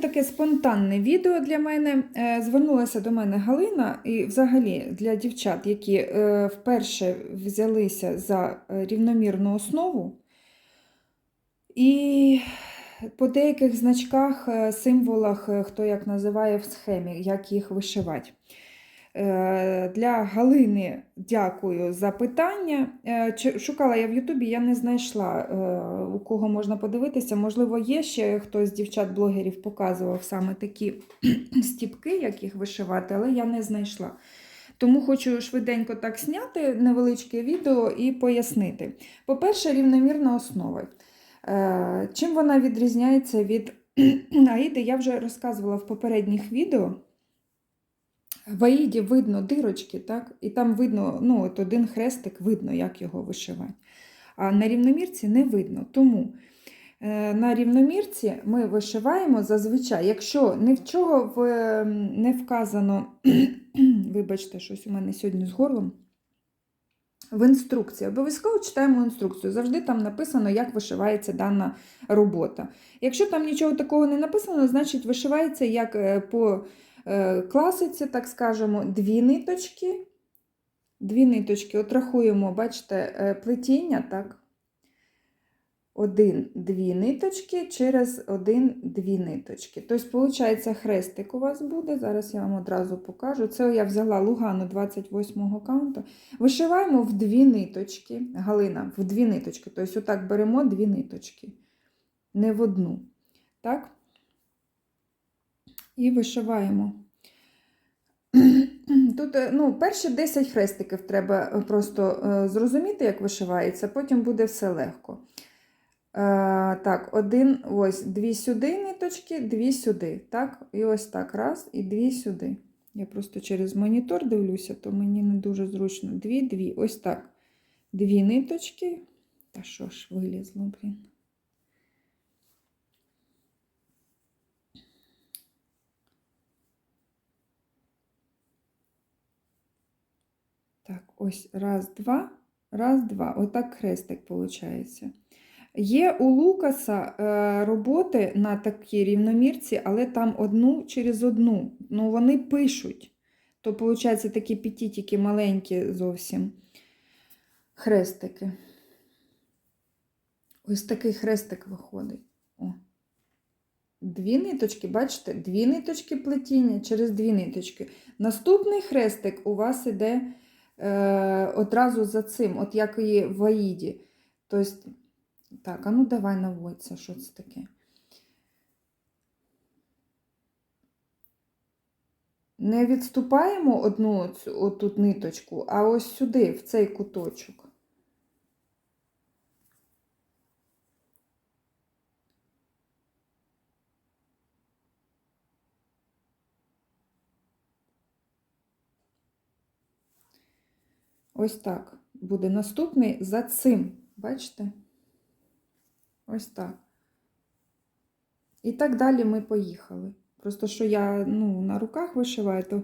Таке спонтанне відео для мене. Е, Звернулася до мене Галина, і взагалі для дівчат, які е, вперше взялися за е, рівномірну основу. І по деяких значках, символах, хто як називає в схемі, як їх вишивати. Е, Для Галини дякую за питання. Е, Шукала я в Ютубі, я не знайшла, е, у кого можна подивитися. Можливо, є ще хтось з дівчат-блогерів показував саме такі стіпки, як їх вишивати, але я не знайшла. Тому хочу швиденько так зняти невеличке відео і пояснити. По-перше, рівномірна основа. Чим вона відрізняється від аїди, я вже розказувала в попередніх відео. В аїді видно дирочки, так? і там видно, ну, от один хрестик, видно, як його вишивати. А на рівномірці не видно. Тому е, на рівномірці ми вишиваємо зазвичай, якщо ні в чого в, не вказано, вибачте, щось у мене сьогодні з горлом. В інструкції. Обов'язково читаємо інструкцію. Завжди там написано, як вишивається дана робота. Якщо там нічого такого не написано, значить вишивається як е, по класиці, так скажемо, дві ниточки. Дві ниточки. От рахуємо, бачите, е, плетіння, так? Один, дві ниточки через один, дві ниточки. Тобто, виходить, хрестик у вас буде. Зараз я вам одразу покажу. Це я взяла Лугану 28-го каунту. Вишиваємо в дві ниточки. Галина, в дві ниточки. Тобто, отак беремо дві ниточки. Не в одну. Так? І вишиваємо. Тут е, ну, перші 10 хрестиків треба е, просто е, зрозуміти, як вишивається, потім буде все легко. Так, один, ось, дві сюди ниточки, дві сюди. Так, і ось так, раз, і дві сюди. Я просто через монітор дивлюся, то мені не дуже зручно. Дві, дві, ось так. Дві ниточки. Та що ж вилізло, блін. Так, ось раз, два, раз, два. Отак хрестик виходить. Є у Лукаса е, роботи на такій рівномірці, але там одну через одну. Ну, вони пишуть. То, виходить, такі петітики маленькі зовсім хрестики. Ось такий хрестик виходить. О. Дві ниточки, бачите, дві ниточки плетіння через дві ниточки. Наступний хрестик у вас іде одразу за цим, от як і в Аїді. Тобто, так, а ну давай наводься, що це таке. Не відступаємо одну отут ниточку, а ось сюди, в цей куточок. Ось так буде наступний за цим. Бачите? Ось так. І так далі ми поїхали. Просто що я ну, на руках вишиваю, то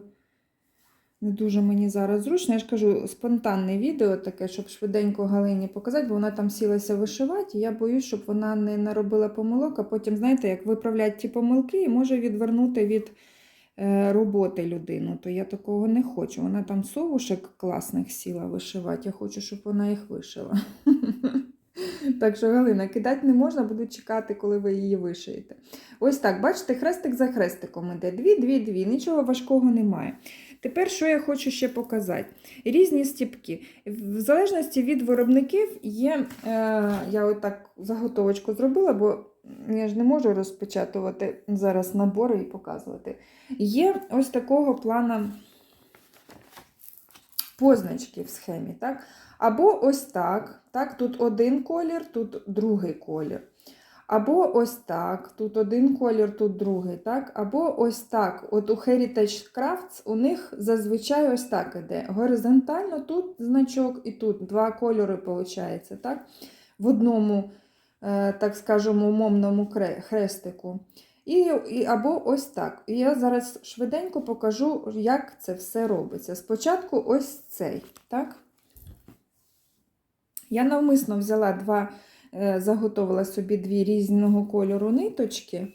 не дуже мені зараз зручно. Я ж кажу, спонтанне відео таке, щоб швиденько Галині показати, бо вона там сілася вишивати, і я боюсь, щоб вона не наробила помилок, а потім, знаєте, як виправлять ті помилки і може відвернути від роботи людину. То я такого не хочу. Вона там совушек класних сіла вишивати. Я хочу, щоб вона їх вишила. Так що, Галина, кидати не можна, буду чекати, коли ви її вишиєте. Ось так, бачите, хрестик за хрестиком іде. Дві, дві, дві. Нічого важкого немає. Тепер, що я хочу ще показати? Різні стіпки. В залежності від виробників є, е, я отак заготовочку зробила, бо я ж не можу розпечатувати зараз набори і показувати. Є ось такого плана позначки в схемі. так? Або ось так. так, Тут один колір, тут другий колір. Або ось так. Тут один колір, тут другий. так? Або ось так. От у Heritage Crafts у них зазвичай ось так іде. Горизонтально тут значок і тут два кольори, виходить, так? В одному, так скажемо, умовному хрестику. І, і, або ось так. І я зараз швиденько покажу, як це все робиться. Спочатку ось цей. так? Я навмисно взяла два е, заготовила собі дві різного кольору ниточки.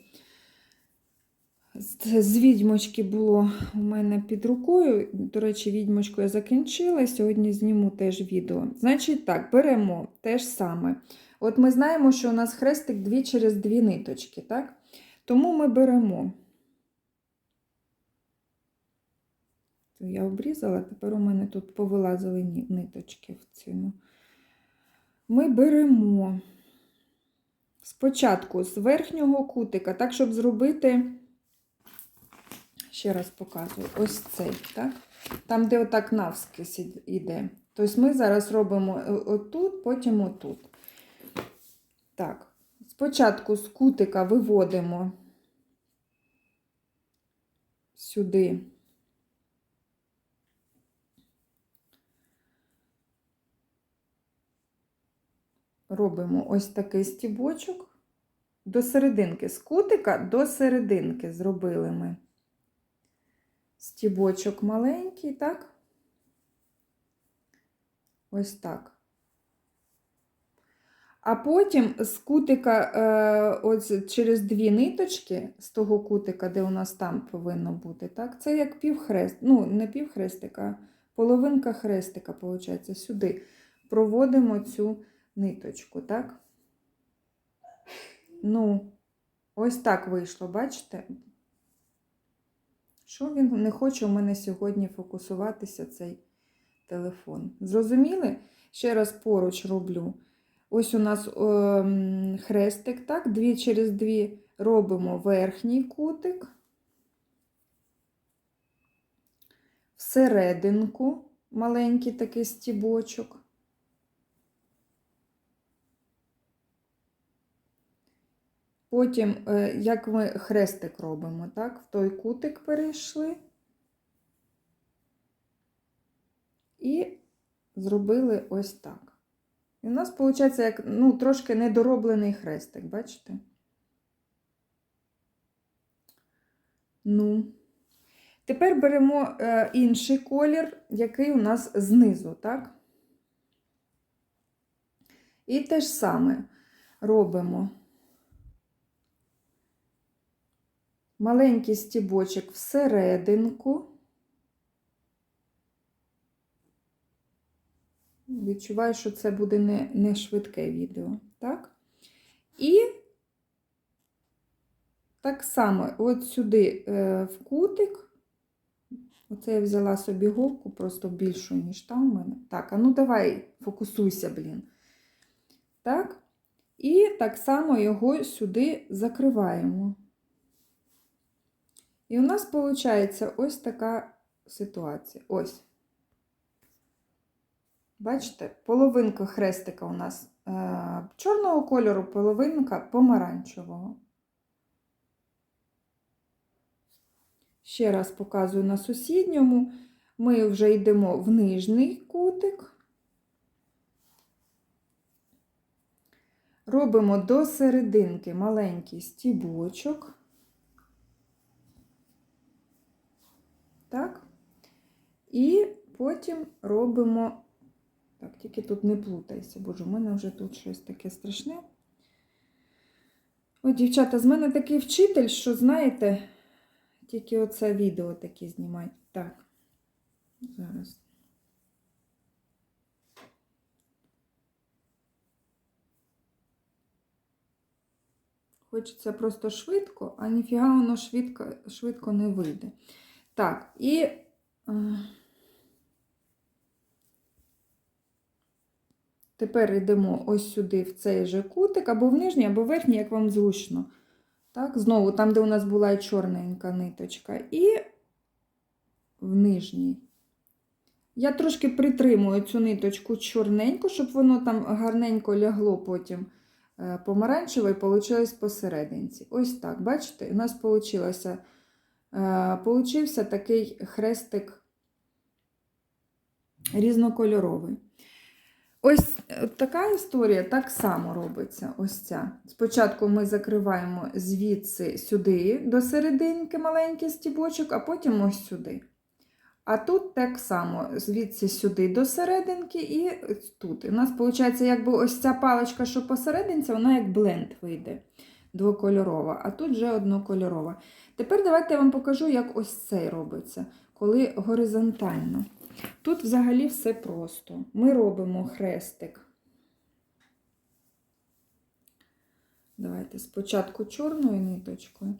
З відьмочки було у мене під рукою. До речі, відьмочку я закінчила. Сьогодні зніму теж відео. Значить, так, беремо те ж саме. От ми знаємо, що у нас хрестик дві через дві ниточки, так? Тому ми беремо. Я обрізала, тепер у мене тут повилазили ниточки в ціну. Ми беремо спочатку з верхнього кутика, так, щоб зробити, ще раз показую, ось цей, так? Там, де отак навскись ід- іде. Тобто ми зараз робимо е, отут, потім отут. Так, спочатку з кутика виводимо сюди. Робимо ось такий стібочок до серединки. З кутика до серединки зробили ми. Стібочок маленький, так? Ось так. А потім з кутика, е, ось через дві ниточки, з того кутика, де у нас там повинно бути, так? Це як півхрест, ну, не півхрестика, половинка хрестика, виходить, сюди проводимо цю ниточку, так? Ну, ось так вийшло, бачите? Що він не хоче у мене сьогодні фокусуватися, цей телефон. Зрозуміли? Ще раз поруч роблю. Ось у нас ем, хрестик, так? Дві через дві робимо верхній кутик. Всерединку маленький такий стібочок. Потім, е, як ми хрестик робимо, так? В той кутик перейшли і зробили ось так. І у нас виходить як ну, трошки недороблений хрестик, бачите? Ну, тепер беремо е, інший колір, який у нас знизу, так? І те ж саме робимо. Маленький стібочок всерединку. Відчуваю, що це буде не, не швидке відео. Так? І так само от сюди е, в кутик. Оце я взяла собі голку, просто більшу, ніж там у мене. Так, а ну давай, фокусуйся, блін. Так. І так само його сюди закриваємо. І у нас виходить ось така ситуація. Ось. Бачите, половинка хрестика у нас е, чорного кольору, половинка помаранчевого. Ще раз показую на сусідньому. Ми вже йдемо в нижній кутик. Робимо до серединки маленький стібочок. Так? І потім робимо. Так, тільки тут не плутайся, боже, у мене вже тут щось таке страшне. О, дівчата, з мене такий вчитель, що, знаєте, тільки оце відео таке знімати. Так, зараз. Хочеться просто швидко, а ніфіга воно швидко, швидко не вийде. Так, і е, тепер йдемо ось сюди, в цей же кутик, або в нижній, або в верхній, як вам зручно. Так, знову там, де у нас була чорненька ниточка, і в нижній. Я трошки притримую цю ниточку чорненьку, щоб воно там гарненько лягло потім е, помаранчеве і вийшло посерединці. Ось так, бачите, у нас вийшло. Е, получився такий хрестик різнокольоровий. Ось е, така історія так само робиться. Ось ця. Спочатку ми закриваємо звідси сюди до серединки маленький стібочок, а потім ось сюди. А тут так само, звідси сюди до серединки і тут. У нас виходить, якби ось ця паличка, що посерединці, вона як бленд вийде двокольорова, а тут вже однокольорова. Тепер давайте я вам покажу, як ось цей робиться, коли горизонтально. Тут взагалі все просто. Ми робимо хрестик. Давайте спочатку чорною ниточкою.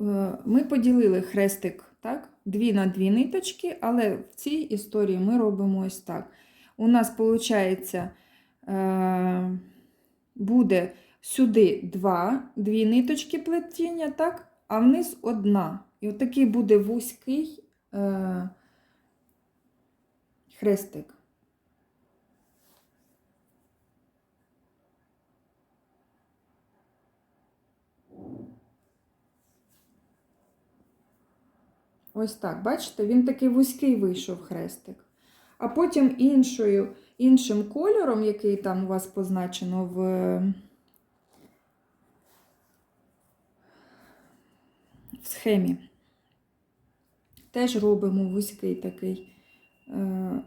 Е, Ми поділили хрестик так, дві на дві ниточки, але в цій історії ми робимо ось так. У нас виходить, е, буде сюди два, дві ниточки плетіння, так, а вниз одна. І отакий буде вузький е, хрестик. Ось так, бачите, він такий вузький вийшов хрестик. А потім іншою, іншим кольором, який там у вас позначено в, в схемі, теж робимо вузький такий е,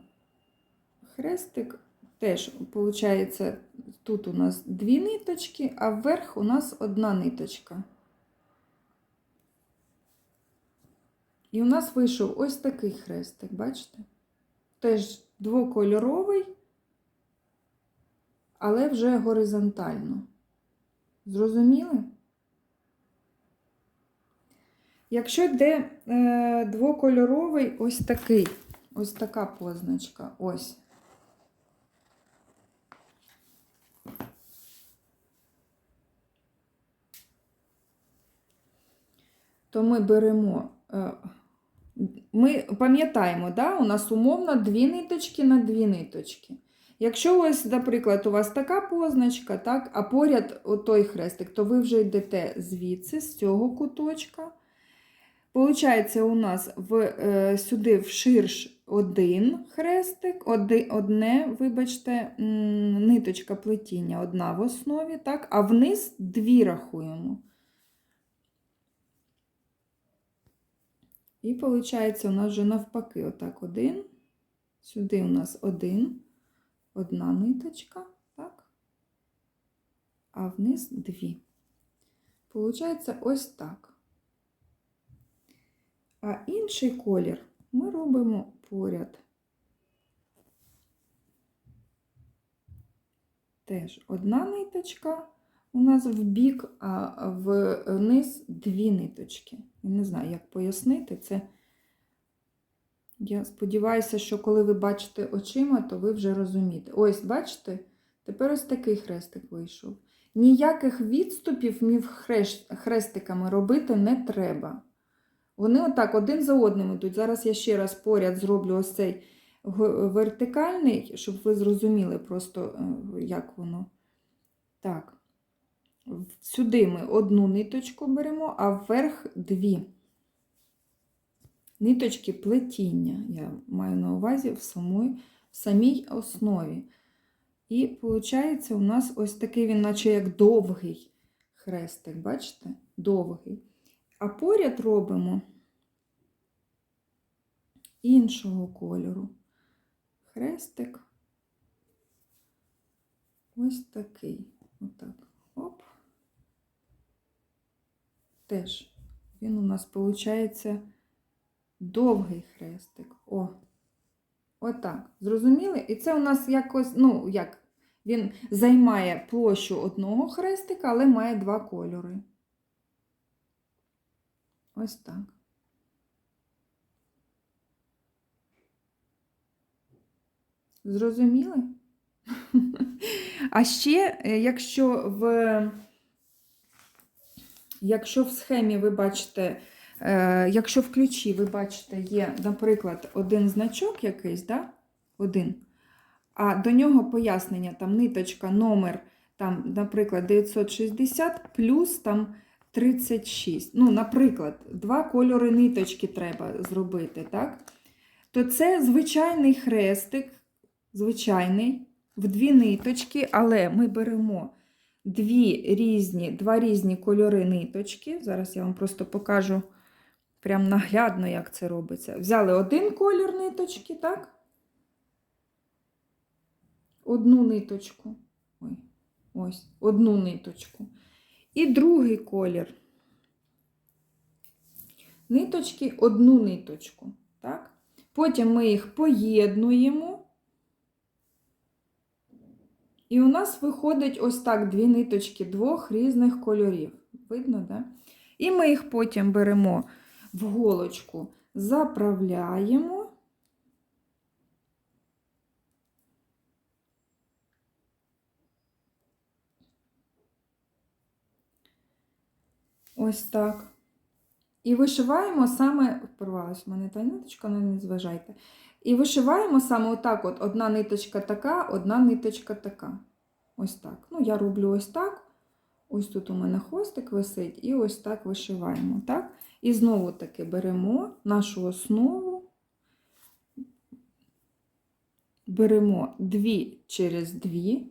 хрестик. Теж, виходить, тут у нас дві ниточки, а вверх у нас одна ниточка. І у нас вийшов ось такий хрестик, бачите? Теж двокольоровий, але вже горизонтально. Зрозуміли? Якщо йде е, двокольоровий, ось такий, ось така позначка, ось. То ми беремо. Е, ми пам'ятаємо, да, у нас умовно дві ниточки на дві ниточки. Якщо ось, наприклад, у вас така позначка, так, а поряд той хрестик, то ви вже йдете звідси, з цього куточка. Получається, у нас в, е, сюди вширш один хрестик, одне, вибачте, ниточка плетіння, одна в основі, так, а вниз дві рахуємо. І виходить, у нас вже навпаки, отак один. Сюди у нас один, одна ниточка, так? А вниз дві. Получається ось так. А інший колір ми робимо поряд. Теж одна ниточка у нас в бік, а вниз дві ниточки. Я не знаю, як пояснити це. Я сподіваюся, що коли ви бачите очима, то ви вже розумієте. Ось, бачите, тепер ось такий хрестик вийшов. Ніяких відступів між хрестиками робити не треба. Вони отак один за одним йдуть. Зараз я ще раз поряд зроблю ось цей вертикальний, щоб ви зрозуміли просто, е, як воно. Так. Сюди ми одну ниточку беремо, а вверх дві. Ниточки плетіння, я маю на увазі в самій, в самій основі. І виходить, у нас ось такий він, наче як довгий хрестик, бачите? Довгий. А поряд робимо іншого кольору. Хрестик ось такий. Отак. Оп. Теж він у нас виходить довгий хрестик. О, отак. Зрозуміли? І це у нас якось, ну, як, він займає площу одного хрестика, але має два кольори. Ось так. Зрозуміли? А ще, е, якщо в якщо в схемі ви бачите, е, якщо в ключі ви бачите, є, наприклад, один значок якийсь, да? один, а до нього пояснення, там ниточка, номер, там, наприклад, 960 плюс там 36. Ну, наприклад, два кольори ниточки треба зробити, так? То це звичайний хрестик, звичайний, в дві ниточки, але ми беремо дві різні, два різні кольори ниточки. Зараз я вам просто покажу прям наглядно, як це робиться. Взяли один колір ниточки, так? Одну ниточку. Ой, ось, одну ниточку. І другий колір. Ниточки, одну ниточку. Так? Потім ми їх поєднуємо. І у нас виходить ось так дві ниточки двох різних кольорів. Видно, да? І ми їх потім беремо в голочку, заправляємо. Ось так. І вишиваємо саме, порвалась в мене та ниточка, але не зважайте. І вишиваємо саме отак: от одна ниточка така, одна ниточка така. Ось так. Ну, я роблю ось так. Ось тут у мене хвостик висить, і ось так вишиваємо. так? І знову таки беремо нашу основу, беремо дві через дві.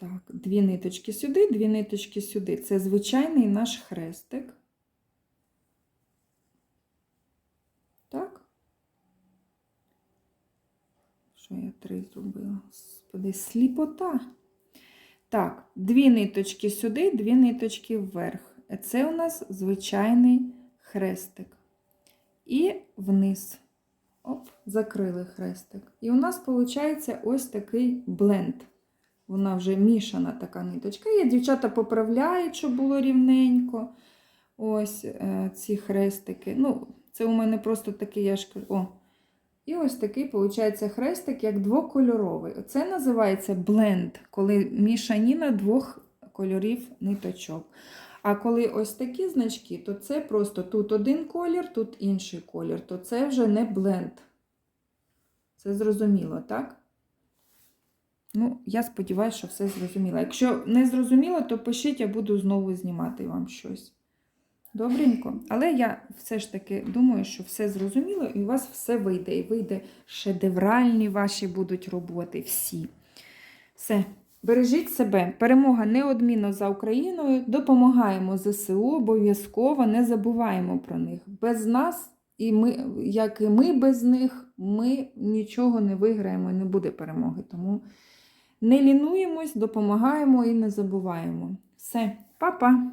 Так, дві ниточки сюди, дві ниточки сюди. Це звичайний наш хрестик. Так. Що я три зробила? Господи, сліпота. Так, дві ниточки сюди, дві ниточки вверх. Це у нас звичайний хрестик. І вниз. Оп, закрили хрестик. І у нас виходить ось такий бленд. Вона вже мішана така ниточка. Є дівчата поправляють, щоб було рівненько. Ось е, ці хрестики. Ну, це у мене просто такий, я ж о. І ось такий, виходить, хрестик, як двокольоровий. Це називається бленд, коли мішаніна двох кольорів ниточок. А коли ось такі значки, то це просто тут один колір, тут інший колір, то це вже не бленд. Це зрозуміло, так? Ну, я сподіваюся, що все зрозуміло. Якщо не зрозуміло, то пишіть, я буду знову знімати вам щось. Добренько. Але я все ж таки думаю, що все зрозуміло, і у вас все вийде. І вийде шедевральні ваші будуть роботи. Всі. Все. Бережіть себе. Перемога неодмінно за Україною. Допомагаємо ЗСУ, обов'язково не забуваємо про них. Без нас, і ми, як і ми без них, ми нічого не виграємо і не буде перемоги. Тому не лінуємось, допомагаємо і не забуваємо. Все, па-па!